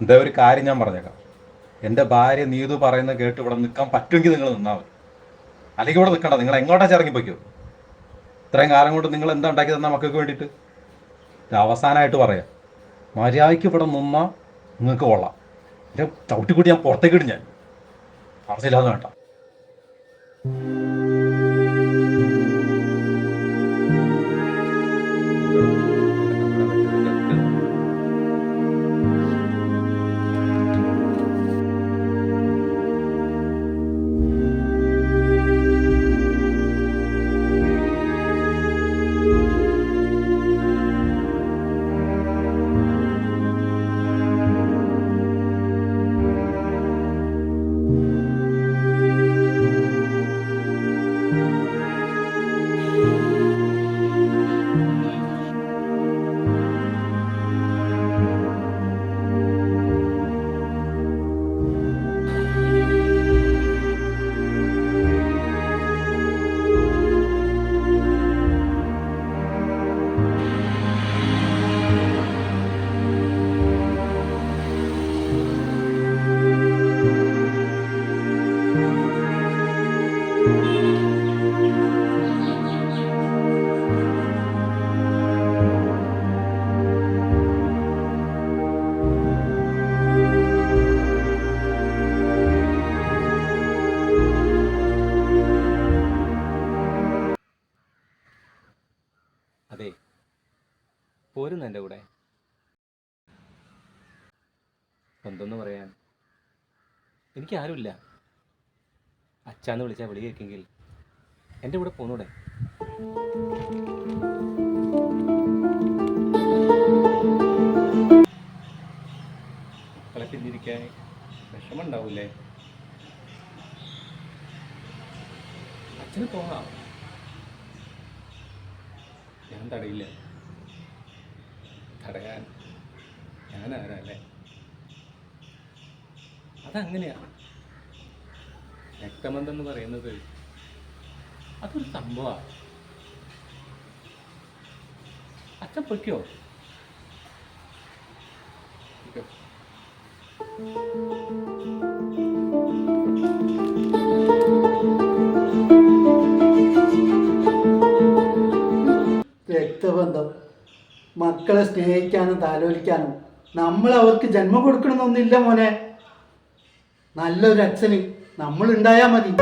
എന്താ ഒരു കാര്യം ഞാൻ പറഞ്ഞേക്കാം. എന്റെ ഭാര്യ നീതു പറയുന്ന കേട്ട് ഇവിടെ നിൽക്കാൻ പറ്റുമെങ്കിൽ നിങ്ങൾ നിന്നാൽ മതി. അല്ലെങ്കിൽ ഇവിടെ നിൽക്കണ്ട നിങ്ങൾ എങ്ങോട്ടാ ഇറങ്ങി പോയിക്കോ? ഇത്രയും കാലം കൊണ്ട് നിങ്ങൾ എന്താ ഉണ്ടാക്കി തന്ന മക്കൾക്ക് വേണ്ടിയിട്ട്? അവസാനമായിട്ട് പറയാം. മര്യാദയ്ക്ക് ഇവിടെ നിന്നാൽ നിങ്ങൾക്ക് കൊള്ളാം. എന്റെ ചവിട്ടിക്കൂട്ടി ഞാൻ പുറത്തേക്ക് ഇടും ഞാൻ. ആവശ്യമില്ലാതെ വേണ്ട. പോരുന്നു എന്റെ കൂടെ? എന്തൊന്നു പറയാൻ? എനിക്ക് ആരുമില്ല അച്ഛാന്ന് വിളിച്ചാൽ വിളി കേൾക്കെങ്കിൽ എന്റെ കൂടെ പോന്നൂടെ? മക്കളെ വിഷമുണ്ടാവൂലേ അച്ഛന് പോകാം. ഞാൻ തടയില്ല. തടയാൻ ഞാൻ ആരല്ലേ അതങ്ങനെയാ. രക്തബന്ധം പറയുന്നത് അതൊരു സംഭവമാണ് അച്ഛൻ പൊയ്ക്കോ. രക്തബന്ധം. മക്കളെ സ്നേഹിക്കാനും താലോലിക്കാനും നമ്മൾ അവർക്ക് ജന്മം കൊടുക്കണമെന്നൊന്നുമില്ല മോനെ. നല്ലൊരു അച്ഛന് നമ്മൾ ഉണ്ടായാൽ മതി.